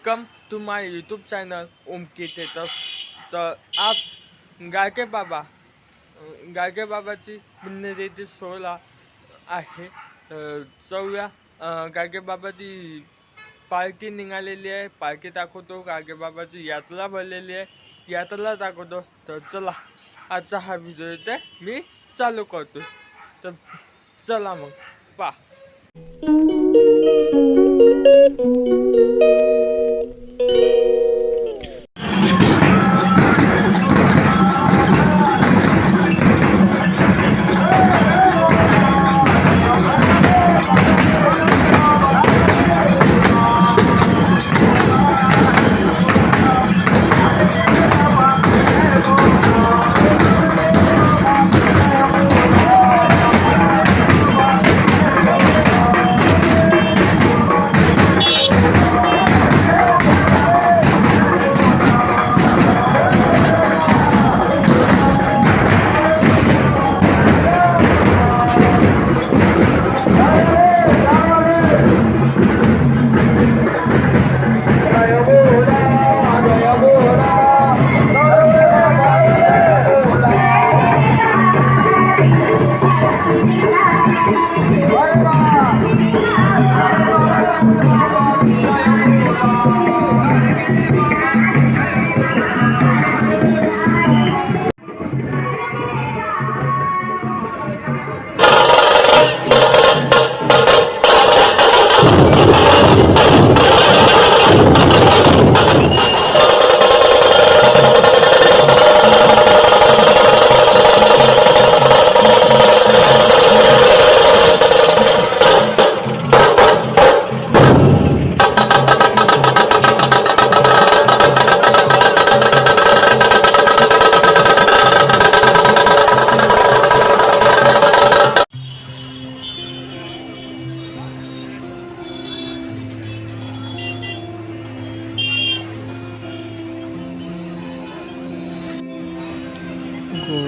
Welcome to my YouTube channel ओमकी टेटस तर आज गायके बाबा गायके बाबाची पुण्यतिथी सोहळा आहे तर जाऊया गायके बाबाची पालखी निघालेली आहे पालखी दाखवतो गायके बाबाची यात्रा भरलेली आहे यात्रा दाखवतो तर चला आजचा हा व्हिडिओ ते मी चालू करतो तर चला मग पा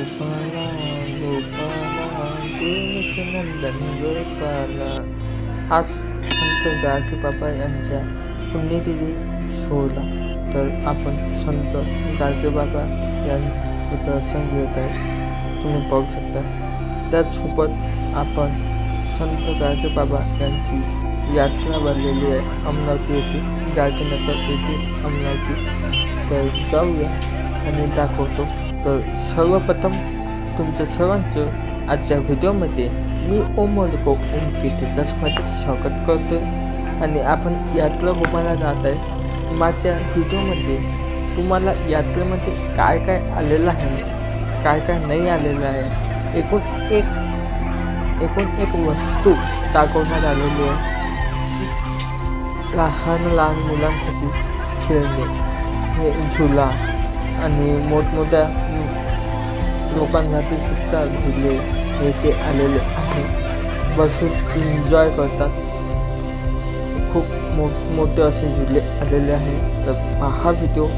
गोपाला गोपाला कृष्णनंदन गोपाला. आज संत गाडगे बाबा यांच्या पुण्यतिथी सोहळा. तर आपण संत गाडगे बाबा यांचं दर्शन घेत आहे. तुम्ही पाहू शकता. त्याचसोबत आपण संत गाडगे बाबा यांची यात्रा भरलेली आहे. अमरावती येथे गाडगेनगर येथे अमरावती. तर जाऊया आणि दाखवतो. तर सर्वप्रथम तुमच्या सर्वांचं आजच्या व्हिडिओमध्ये मी ओम मलिको ओम केटी स्वागत करतो आणि आपण यात्रा घुमायला जात आहे. माझ्या व्हिडिओमध्ये तुम्हाला यात्रेमध्ये काय काय आलेलं आहे काय काय नाही आलेलं आहे एकूण एक एकूण एक वस्तू दाखवण्यात आलेली आहे. लहान लहान मुलांसाठी खेळणे हे झुला आणि मोठमोठ्या लोकांसाठी सुद्धा झुले येथे आलेले आहे. बसून एन्जॉय करतात. खूप मोठमोठे असे झुले आलेले आहे. तर हा व्हिडिओ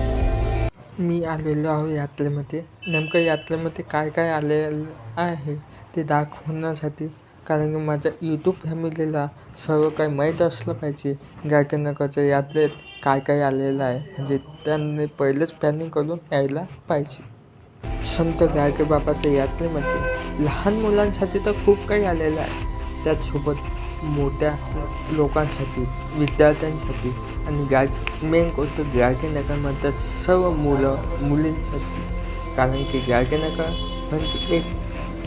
मी आलेलो आहो यात्रेमध्ये. नेमकं यात्रेमध्ये काय काय आलेलं आहे ते दाखवण्यासाठी कारण की माझ्या यूट्यूब फॅमिलीला सर्व काही माहीत असलं पाहिजे. गायकनगरच्या यात्रेत काय काय आलेलं आहे? म्हणजे त्यांनी पहिलेच प्लॅनिंग करून यायला पाहिजे. संत गायके बाबाच्या यात्रेमध्ये लहान मुलांसाठी तर खूप काही आलेलं आहे. त्याचसोबत मोठ्या लोकांसाठी विद्यार्थ्यांसाठी आणि गाय मेन गोष्ट गायकेनगरमधल्या सर्व मुलं मुलींसाठी. कारण की गायकेनगर म्हणजे एक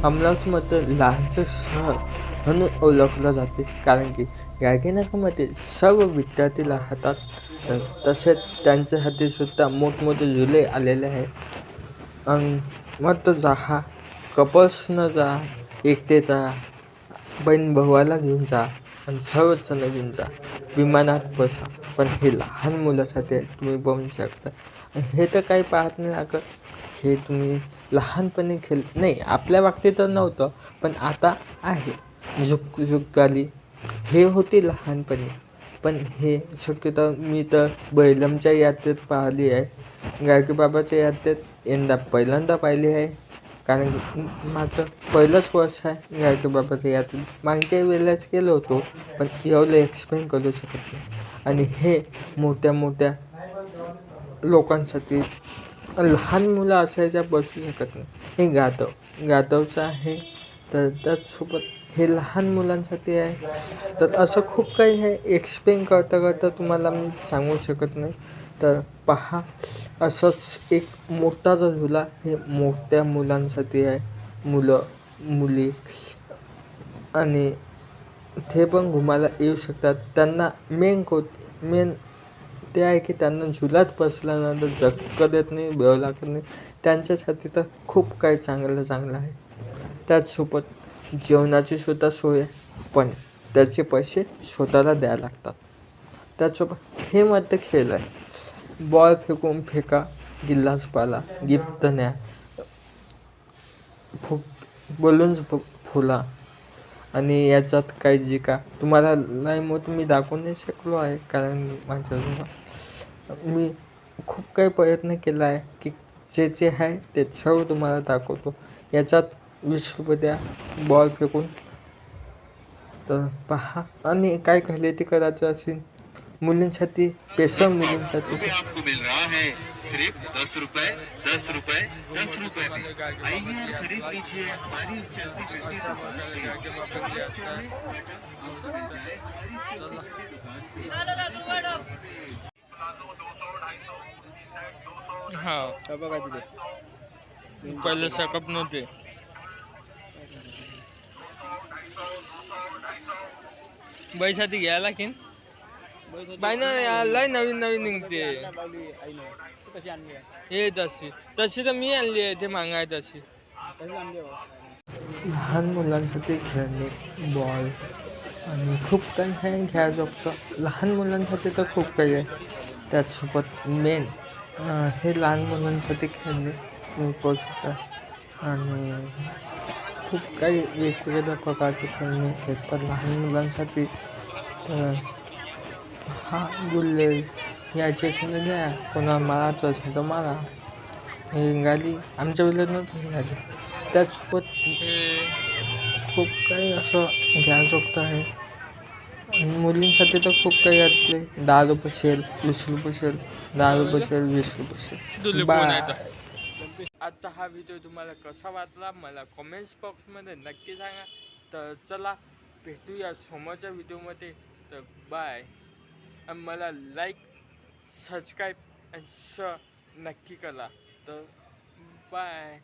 अमरावतीमध्ये लहानसं शहर म्हणून ओळखलं जाते. कारण की गायकेनगरमध्ये सर्व विद्यार्थी राहतात. तसेच त्यांच्यासाठी सुद्धा मोठमोठे झुले आलेले आहेत. मात्र मग जा कपल्सनं जा एकटे जा बहीण भावाला घेऊन जा. आणि सर्वच नवीन जा. विमानात बसा. पण हे लहान मुलासाठी तुम्ही बघू शकता. हे तर काही पाहत नाही लागत हे तुम्ही लहानपणी खेळ नाही आपल्या बाबतीत तर नव्हतं पण आता आहे. झुक झुकाली हे होते लहानपणी. पण हे शक्यतो मी तर बैलमच्या यात्रेत पाहिली आहे. गायकी बाबाच्या यात्रेत यंदा पहिल्यांदा पाहिली आहे. कारण की माझं पहिलंच वर्ष आहे. गायके बाबाचं यात मागच्या वेळेलाच गेलो होतो पण एवढं एक्सप्लेन करू शकत नाही. आणि हे मोठ्या मोठ्या लोकांसाठी लहान मुलं असायच्या बसू शकत नाही. हे गातव गातवचं आहे. तर त्याचसोबत हे लहान मुलांसाठी आहे. तर असं खूप काही आहे एक्सप्लेन करता करता तुम्हाला मी सांगू शकत नाही. तर पहा असंच एक मोठा जो झुला हे मोठ्या मुलांसाठी आहे. मुलं मुली आणि ते पण घुमायला येऊ शकतात. त्यांना मेन को मेन ते आहे की त्यांना झुलात बसल्यानंतर झटका देत नाही भ्याव लागत नाही. त्यांच्यासाठी तर खूप काही चांगलं चांगलं आहे. त्याचसोबत जेवणाची सुद्धा सोय आहे पण त्याचे पैसे स्वतःला द्यावे लागतात. त्याचसोबत हे मात्र खेळ आहे. बॉल फेकून फेका गिल्लाच पाला गिफ्ट न्या फुक बलून्स फ फुला. आणि याच्यात काही जे का तुम्हाला नाही मग तुम्ही दाखवू नाही शकलो आहे कारण माझ्या मी खूप काही प्रयत्न केला आहे की जे जे आहे ते सर्व तुम्हाला दाखवतो. याच्यात वीस रुपये द्या बॉल फेकून. तर पहा. आणि काय खरेदी करायचं असेल? मुलींसाठी स्पेशल मुलींसाठी में आपको मिल रहा है सिर्फ़ दस रुपए दस रुपए दस रुपए में। आइए खरीद लीजिए हमारी इस चलती फिरती दुकान से। गायके बाबाची आता हा पहिले सकप नव्हते बैसाठी घ्यायला की बाय ना लय नवीन नवीन निघते. हे तशी तशी तर मी आणली आहे ते मागाय तशी. लहान मुलांसाठी खेळणे बॉल आणि खूप काही आहे घ्यायजोगतं लहान मुलांसाठी तर खूप काही आहे. त्याचसोबत मेन हे लहान मुलांसाठी खेळणे तुम्ही पाहू शकता आणि खूप काही वेगवेगळ्या प्रकारचे खेळणे आहेत तर लहान मुलांसाठी तर हा गुल्ले. याचे तर घ्या. कोणाला मारायचं असेल तर मारा. हे गाडी आमच्या वेळेला नव्हती ही गाडी त्याचसोबत खूप काही असं घ्यायजोगतं आहे. आणि मुलींसाठी तर खूप काही यातले. दहा रुपये शेल वीस रुपये शेल दहा रुपये शेल वीस रुपये शेल बाय? आजचा हा व्हिडिओ तुम्हाला कसा वाटला? मला कमेंट्स बॉक्समध्ये नक्की सांगा. तर चला भेटूया समोरच्या व्हिडिओमध्ये तर बाय आणि मला लाईक सबस्क्राईब आणि श नक्की करा. तर बाय